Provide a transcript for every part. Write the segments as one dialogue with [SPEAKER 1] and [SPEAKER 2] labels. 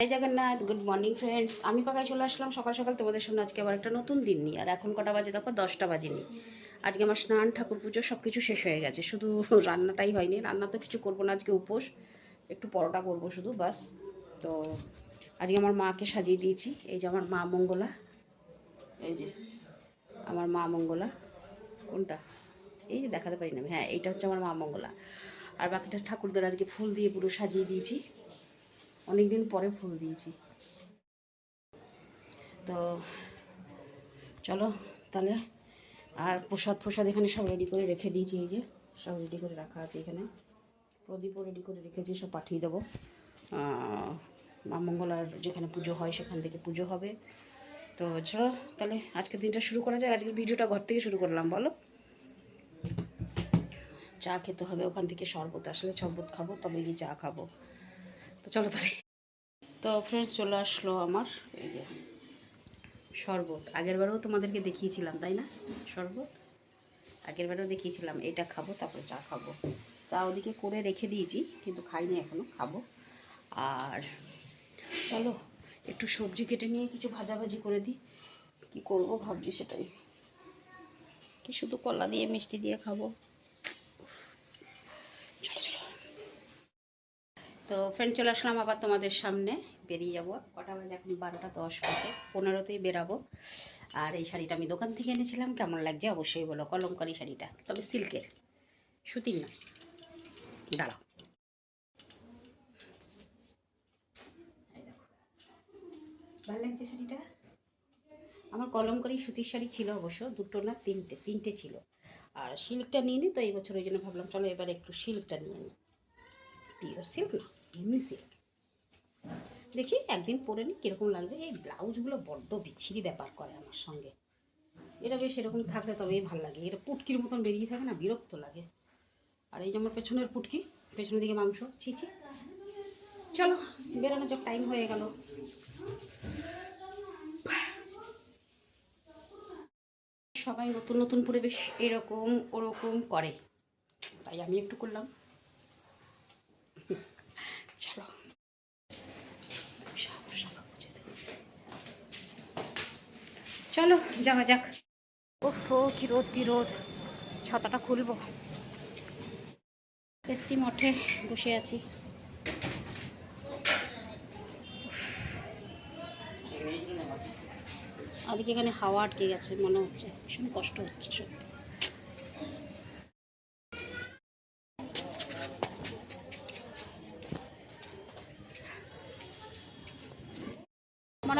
[SPEAKER 1] জয় Jagannath good morning friends আমি পাকায় চলে আসলাম সকাল সকাল তোমাদের সামনে আজকে আবার একটা নতুন দিন নিয়ে। আর এখন কটা বাজে দেখো? দশটা বাজেনি। আজকে আমার স্নান, ঠাকুর পুজো সব কিছু শেষ হয়ে গেছে। শুধু রান্নাটাই হয়নি। রান্না তো কিছু করব না আজকে, উপোস। একটু পরোটা করব শুধু, বাস। তো আজকে আমার মাকে সাজিয়ে দিয়েছি। এই যে আমার মা মঙ্গলা। এই যে আমার মা মঙ্গলা। কোনটা? এই যে দেখাতে পারি না। হ্যাঁ এইটা হচ্ছে আমার মা মঙ্গলা। আর বাকিটা ঠাকুরদের আজকে ফুল দিয়ে পুরো সাজিয়ে দিয়েছি। অনেক দিন পরে ফুল দিয়েছি। তো চলো তাহলে আর প্রসাদ প্রসাদ এখানে সব রেডি করে রেখে দিয়েছি, এই যে সব রেডি করে রাখা আছে এখানে। প্রদীপও রেডি করে রেখেছি, সব পাঠিয়ে দেবো। মা মঙ্গলার যেখানে পুজো হয় সেখান থেকে পুজো হবে। তো চলো তাহলে আজকের দিনটা শুরু করা যাক, আজকের ভিডিওটা ঘর থেকে শুরু করলাম, বলো। চা খেতে হবে, ওখান থেকে শরবত, আসলে শরবত খাব তবে গিয়ে চা খাব। তো চলো তাহলে। তো ফ্রেন্ডস চলে আসলো আমার, এই যে শরবত। আগের বারেও তোমাদেরকে দেখিয়েছিলাম, তাই না? শরবত? আগের বারেও দেখিয়েছিলাম, এটা খাব, তারপরে চা খাব। চা ওদিকে করে রেখে দিয়েছি, কিন্তু খাইনি এখনও খাব। আর চলো, একটু সবজি কেটে নিয়ে কিছু ভাজাভাজি করে দিই। কী করব ভাবছি সেটাই। কি শুধু কলা দিয়ে, মিষ্টি দিয়ে খাব। চলো চলো। তো ফ্রেন্ড চলে আসলাম আবার তোমাদের সামনে। বেরিয়ে যাব। কটা বাজে এখন? বারোটা দশ বাজে। পনেরোতেই বেরাবো। আর এই শাড়িটা আমি দোকান থেকে এনেছিলাম। কেমন লাগছে অবশ্যই বলো। কলমকারি শাড়িটা। তবে সিল্কের। সুতির না দাঁড়াও। ভালো লাগছে শাড়িটা? আমার কলমকারি সুতির শাড়ি ছিল অবশ্য। দুটো না, তিনটে তিনটে ছিল। আর সিল্কটা নিয়ে নিই তো এই বছর ওই জন্য ভাবলাম, চলো এবার একটু সিল্কটা নিয়ে নিই পিওর সিল্ক না। দেখি একদিন পরে নিই কীরকম লাগছে। এই ব্লাউজগুলো বড্ড বিচ্ছিরি ব্যাপার করে আমার সঙ্গে। এটা বেশ এরকম থাকলে তবেই ভালো লাগে। এটা পুটকির মতন বেরিয়ে থাকে না, বিরক্ত লাগে। আর এই যে আমার পেছনের পুটকি, পেছনের দিকে মাংস। ছিছি চলো, বেরোনোর যা টাইম হয়ে গেল। সবাই নতুন নতুন পরিবেশ এরকম, ওরকম করে। তাই আমি একটু করলাম। চলো। চলো, যাওয়া যাক। ওফ কি রোদ কি রোদ। ছাতাটা খুলবো। এসছি মঠে, বসে আছি। আজকে এখানে হাওয়া আটকে গেছে, মনে হচ্ছে। ভীষণ কষ্ট হচ্ছে, সত্যি।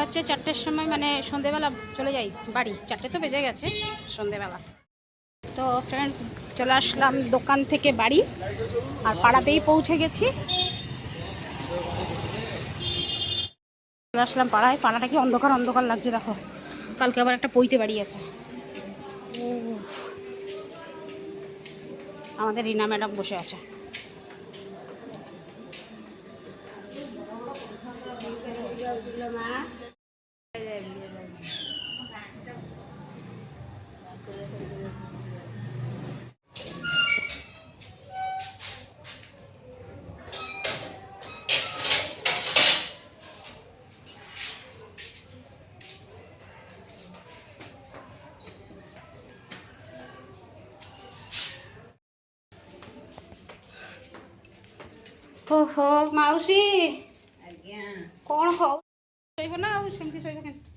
[SPEAKER 1] হচ্ছে চারটের সময় মানে সন্ধেবেলা চলে যাই বাড়ি। চারটে তো বেজে গেছে সন্ধেবেলা। তো ফ্রেন্ডস চলে আসলাম দোকান থেকে বাড়ি, আর পাড়াতেই পৌঁছে গেছি। চলে আসলাম পাড়ায়, পাড়াটা কি অন্ধকার অন্ধকার লাগছে, দেখো। কালকে আবার একটা পইতে বাড়ি আছে। আমাদের রিনা ম্যাডাম বসে আছে। ଓହୋ ମାଉସୀ କ'ଣ ହଉ ଶୋଇବ ନା ଆଉ ସେମିତି ଶୋଇବ କେମିତି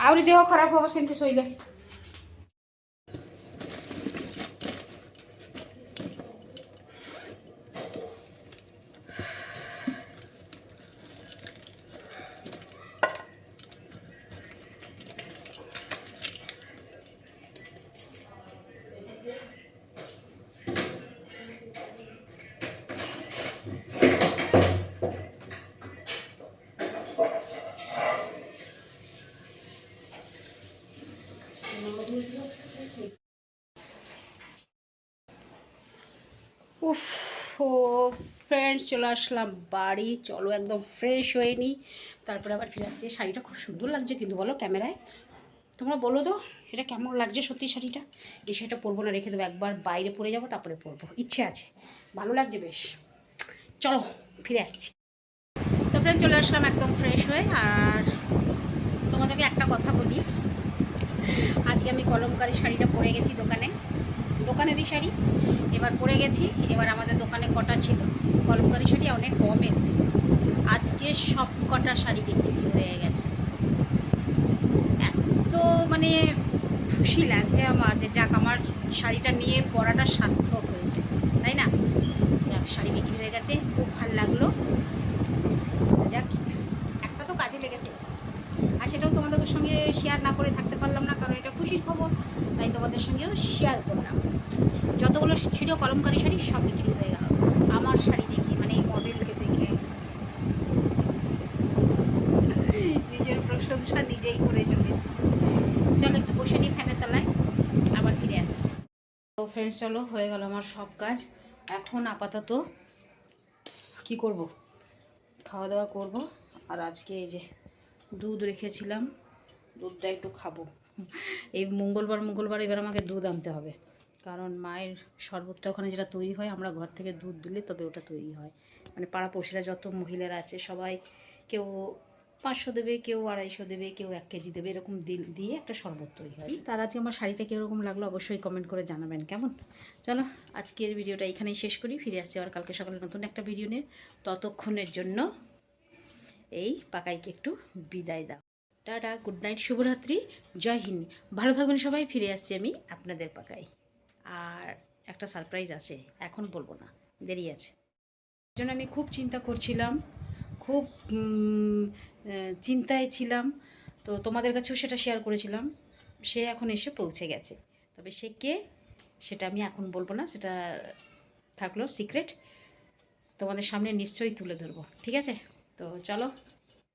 [SPEAKER 1] ଆହୁରି ଦେହ ଖରାପ ହବ ସେମିତି ଶୋଇଲେ উফ, ও ফ্রেন্ডস চলে আসলাম বাড়ি। চলো একদম ফ্রেশ হয়ে নিই তারপরে আবার ফিরে আসছি। শাড়িটা খুব সুন্দর লাগছে, কিন্তু বলো ক্যামেরায়। তোমরা বলো তো, এটা কেমন লাগছে সত্যি শাড়িটা? এই শাড়িটা পরবো না, রেখে দেবো। একবার বাইরে পরে যাব, তারপরে পরবো। ইচ্ছে আছে। ভালো লাগছে বেশ। চলো, ফিরে আসছি। তো ফ্রেন্ড চলে আসলাম একদম ফ্রেশ হয়ে। আর তোমাদেরকে একটা কথা বলি। আজকে আমি কলমকারী শাড়িটা পরে গেছি দোকানে। দোকানেরই শাড়ি। এবার পরে গেছি, এবার আমাদের দোকানে কটা ছিল? কলমকারি শাড়ি অনেক কম এসেছিল আজকে সব কটা শাড়ি বিক্রি হয়ে গেছে। এত মানে খুশি লাগছে আমার যে যাক, আমার শাড়িটা নিয়ে পরাটা সার্থক হয়েছে। তাই না? যাক, শাড়ি বিক্রি হয়ে গেছে, খুব ভালো লাগল যাক একটা তো কাজে লেগেছে আর সেটাও তোমাদের সঙ্গে শেয়ার না করে থাকতে পারলাম না কারণ এটা খুশির খবর তোমাদের সঙ্গেও শেয়ার করলাম। যতগুলো ছিল কলমকারি শাড়ি সব বিক্রি হয়ে গেল। আমার শাড়ি দেখে মানে এই মডেলকে দেখে। নিজের প্রশংসা নিজেই করে চলেছি। চলো একটু বসে নিই ফ্যানের তলায়, আবার ফিরে আসছি। তো ফ্রেন্ডস চলো, হয়ে গেল আমার সব কাজ। এখন আপাতত কি করব? খাওয়া দাওয়া করব। আর আজকে এই যে দুধ রেখেছিলাম, দুধটা একটু খাব। এই মঙ্গলবার মঙ্গলবার এবার আমাকে দুধ আনতে হবে। কারণ মায়ের শরবতটা ওখানে যেটা তৈরি হয়, আমরা ঘর থেকে দুধ দিলে তবে ওটা তৈরি হয়। মানে পাড়াপড়শিরা যত মহিলারা আছে, সবাই কেউ পাঁচশো দেবে, কেউ আড়াইশো দেবে, কেউ এক কেজি দেবে, এরকম দিয়ে একটা শরবত তৈরি হয়। তার আজকে আমার শাড়িটা কীরকম লাগল অবশ্যই কমেন্ট করে জানাবেন, কেমন? চলো, আজকের ভিডিওটা এখানেই শেষ করি, ফিরে আসছি আবার কালকে সকালে নতুন একটা ভিডিও নিয়ে। ততক্ষণের জন্য এই পাকাইকে একটু বিদায় দাও। টাটা গুড নাইট শুভরাত্রি, জয় হিন্দ। ভালো থাকবেন সবাই, ফিরে আসছি আমি আপনাদের পাকাই আর একটা সারপ্রাইজ আছে, এখন বলব না, দেরি আছে। জন্য আমি খুব চিন্তা করছিলাম, খুব চিন্তায় ছিলাম। তো তোমাদের কাছেও সেটা শেয়ার করেছিলাম, সে এখন এসে পৌঁছে গেছে। তবে সে কে, সেটা আমি এখন বলব না, সেটা থাকল সিক্রেট তোমাদের সামনে নিশ্চয়ই তুলে ধরবো, ঠিক আছে? তো চলো